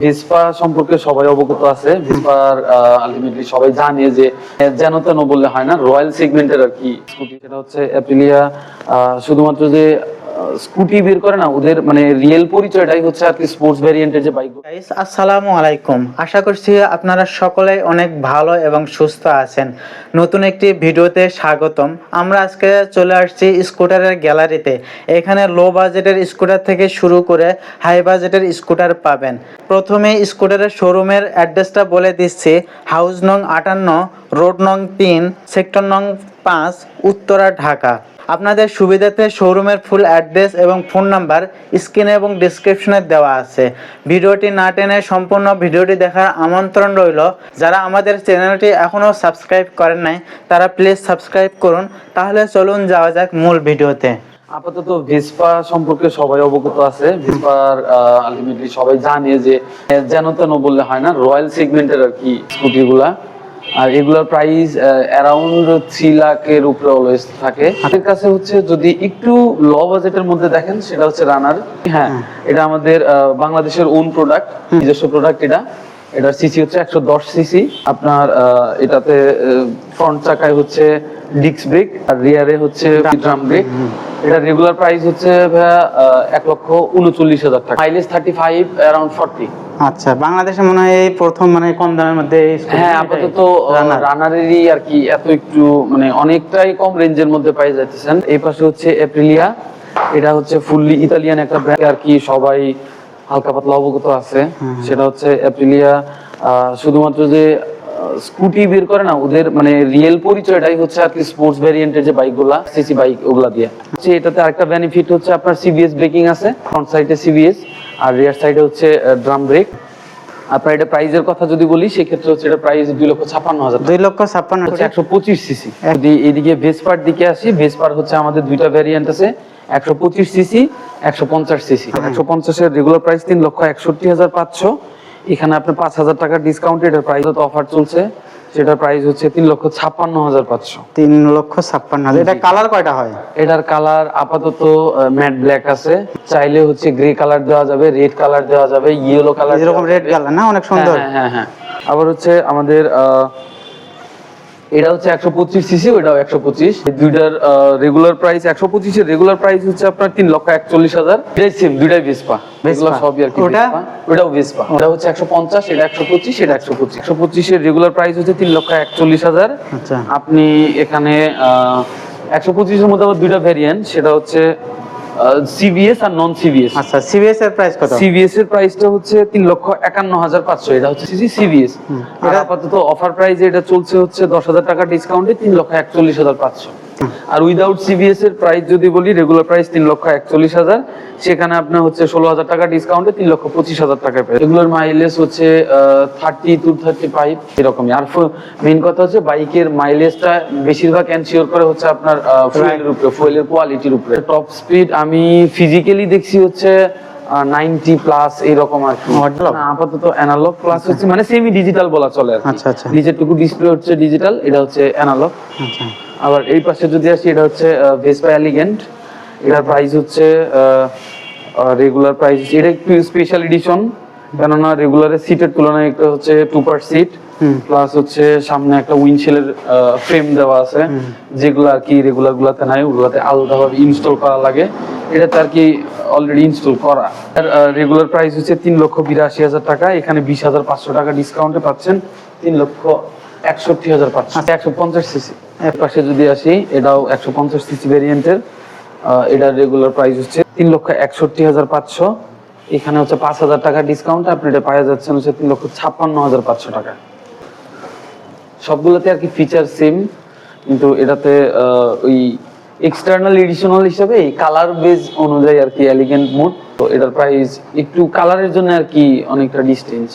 ভিসপা সম্পর্কে সবাই অবগত আছে। ভিসপার আলটিমেটলি সবাই জানে যে যেন তেন বললে হয় না রয়্যাল সেগমেন্টের আর কি স্কুটি, সেটা হচ্ছে অ্যাপ্রিলিয়া শুধুমাত্র যে স্কুটি বের করে না, ওদের মানে রিয়েল পরিচয়টাই হচ্ছে আর কি স্পোর্টস ভ্যারিয়েন্টের যে বাইক গাইস আসসালামু আলাইকুম। আশা করছি আপনারা সকলে অনেক ভালো এবং সুস্থ আছেন। নতুন একটি ভিডিওতে স্বাগতম। আমরা আজকে চলে আসছি স্কুটারের গ্যালারিতে। এখানে লো বাজেটের স্কুটার থেকে শুরু করে হাই বাজেটের স্কুটার পাবেন। প্রথমে স্কুটারের শোরুমের অ্যাড্রেসটা বলে দিচ্ছি। হাউস নং আটান্ন রোড নং তিন সেক্টর নং পাঁচ, উত্তরা, ঢাকা। আপনাদের সুবিধাতে শোরুমের ফুল অ্যাড্রেস এবং ফোন নাম্বার স্ক্রিনে এবং ডিসক্রিপশনে দেওয়া আছে। ভিডিওটি না টেনে সম্পূর্ণ ভিডিওটি দেখার আমন্ত্রণ রইল। যারা আমাদের চ্যানেলটি এখনও সাবস্ক্রাইব করেন নাই, তারা প্লিজ সাবস্ক্রাইব করুন। তাহলে চলুন যাওয়া যাক মূল ভিডিওতে। আপাতত ভিসপা সম্পর্কে সবাই অবগত আছে। ভিসপার আলটিমেটলি সবাই জানে যে যেন তেন বললে হয় না রয়্যাল সেগমেন্টের আর কি স্কুটি গুলা আর এগুলোর প্রাইস অ্যারাউন্ড থ্রি লাখের উপরে অলওয়েজ থাকে। হাতের কাছে হচ্ছে যদি একটু ল বাজেটের মধ্যে দেখেন সেটা হচ্ছে রানার হ্যাঁ এটা আমাদের বাংলাদেশের ওন প্রোডাক্ট নিজস্ব প্রোডাক্ট এটা। এটার সিসি হচ্ছে একশো দশ সিসি। আপনার এটাতে ফ্রন্ট চাকায় হচ্ছে ডিস্ক ব্রেক আর রিয়ারে হচ্ছে ড্রাম ব্রেক এটা রেগুলার প্রাইস হচ্ছে ভাইয়া এক লক্ষ উনচল্লিশ হাজার টাকা। Mileage thirty five around forty আচ্ছা বাংলাদেশে মনে হয় এই প্রথম মানে কম দামের মধ্যে হ্যাঁ আপাতত। রানারেরই আর কি এত একটু মানে অনেকটাই কম রেঞ্জের মধ্যে পাই যাচ্ছেন এই পাশে হচ্ছে এপ্রিলিয়া এটা হচ্ছে ফুললি ইতালিয়ান একটা ব্র্যান্ড আর কি সবাই হালকা পাতলা অবগত আছে। সেটা হচ্ছে অ্যাপ্রিলিয়া শুধুমাত্র যে স্কুটি বের করে না ওদের মানে রিয়েল পরিচয়টাই হচ্ছে আর কি স্পোর্টস ভ্যারিয়েন্টের যে বাইকগুলা সিসি বাইক ওগুলা দিয়ে। হচ্ছে এটাতে আরেকটা বেনিফিট হচ্ছে আপনার সিবিএস ব্রেকিং আছে ফ্রন্ট সাইডে সিবিএস আর রিয়ার সাইডে হচ্ছে ড্রাম ব্রেক আপনার এটা প্রাইজের কথা যদি বলি সেক্ষেত্রে হচ্ছে এটা প্রাইস দুই লক্ষ ছাপ্পান্ন হাজার দুই লক্ষ ছাপ্পান্ন হচ্ছে একশো পঁচিশ সিসি যদি এদিকে ভেসপার দিকে আসি ভেসপার হচ্ছে আমাদের দুইটা ভ্যারিয়েন্ট আছে একশো পঁচিশ সিসি একশো পঞ্চাশ সিসি একশো পঞ্চাশের রেগুলার প্রাইস তিন লক্ষ একষট্টি হাজার পাঁচশো। এখানে আপনার পাঁচ হাজার টাকার ডিসকাউন্ট এটার প্রাইস অফার চলছে। সেটার প্রাইস হচ্ছে তিন লক্ষ ছাপ্পান্ন হাজার পাঁচশো। তিন লক্ষ ছাপ্পান্ন হাজার। এটা কালার কয়টা হয়? এটার কালার আপাতত ম্যাট ব্ল্যাক আছে। চাইলে হচ্ছে গ্রে কালার দেওয়া যাবে রেড কালার দেওয়া যাবে ইয়েলো কালার এরকম রেড কালার না অনেক সুন্দর। হ্যাঁ হ্যাঁ হ্যাঁ। আবার হচ্ছে আমাদের আহ, এটা হচ্ছে একশো পঁচিশ সিসি ওইটাও একশো পঁচিশ। দুইটার রেগুলার প্রাইস একশো পঁচিশের রেগুলার প্রাইস হচ্ছে আপনার তিন লক্ষ একচল্লিশ হাজার। এটাই সেম দুইটাই ভেসপা এগুলো সবই আর কি ওটা? ভেসপা ওটাও ভেসপা ওটা হচ্ছে একশো পঞ্চাশ এটা একশো পঁচিশ এটা একশো পঁচিশ। একশো পঁচিশের রেগুলার প্রাইস হচ্ছে তিন লক্ষ একচল্লিশ হাজার। আচ্ছা। আপনি এখানে একশো পঁচিশের মধ্যে আবার দুইটা ভ্যারিয়েন্ট সেটা হচ্ছে সিবিএস আর নন সিবিএস আচ্ছা সিবিএস এর প্রাইস কত? সিবিএস এর প্রাইসটা হচ্ছে তিন লক্ষ একান্ন হাজার পাঁচশো। এটা হচ্ছে সিবিএস এটা আপাতত অফার প্রাইস এটা চলছে হচ্ছে দশ হাজার টাকা ডিসকাউন্টে তিন লক্ষ একচল্লিশ হাজার পাঁচশো। আর উইদাউট সিবিএস এর প্রাইস যদি বলি রেগুলার প্রাইস তিন লক্ষ একচল্লিশ হাজার। সেখানে আপনার হচ্ছে ষোলো হাজার টাকা ডিসকাউন্টে তিন লক্ষ পঁচিশ হাজার টাকায় পেয়ে এগুলোর মাইলেজ হচ্ছে থার্টি টু থার্টি ফাইভ এরকমই। আর মেইন কথা হচ্ছে বাইকের মাইলেজটা বেশিরভাগ এনশিওর করে হচ্ছে আপনার ফুয়েলের উপরে ফুয়েলের কোয়ালিটির উপরে। টপ স্পিড আমি ফিজিক্যালি দেখছি হচ্ছে নাইনটি প্লাস এইরকম আর কি। আপাতত অ্যানালগ প্লাস হচ্ছে মানে সেমি ডিজিটাল বলা চলে আর কি। আচ্ছা, আচ্ছা। নিচেরটুকু ডিসপ্লে হচ্ছে ডিজিটাল এটা হচ্ছে অ্যানালগ আচ্ছা। আবার এই পাশে যদি আসি এটা হচ্ছে ভেসপা এলিগেন্ট এটার প্রাইস হচ্ছে রেগুলার প্রাইস এটা একটু স্পেশাল এডিশন কেননা রেগুলারের সিটের তুলনায় একটা হচ্ছে টুপার সিট প্লাস হচ্ছে সামনে একটা উইন্ডশেলের ফ্রেম দেওয়া আছে যেগুলো আর কি রেগুলার গুলাতে নাই ওগুলাতে আলাদাভাবে ইনস্টল করা লাগে। এটাতে আর কি অলরেডি ইনস্টল করা। রেগুলার প্রাইস হচ্ছে তিন লক্ষ বিরাশি হাজার টাকা এখানে বিশ হাজার পাঁচশো টাকা ডিসকাউন্টে পাচ্ছেন তিন লক্ষ একষট্টি হাজার পাঁচশো। একশো পঞ্চাশ সিসি এর পাশে যদি আসি, এটাও একশো পঞ্চাশ সিসি এটার রেগুলার প্রাইস হচ্ছে তিন লক্ষ একষট্টি হাজার পাঁচশো। এখানে হচ্ছে পাঁচ হাজার টাকা ডিসকাউন্ট আপনি এটা পাওয়া যাচ্ছেন হচ্ছে তিন লক্ষ ছাপ্পান্ন হাজার পাঁচশো টাকা। সবগুলোতে আর কি ফিচার সেম কিন্তু এটাতে ওই এক্সটার্নাল এডিশনাল হিসাবে কালার বেজ অনুযায়ী আর কি এলিগেন্ট মোড তো এটার প্রাইস একটু কালারের জন্য আর কি অনেকটা ডিস্টেন্স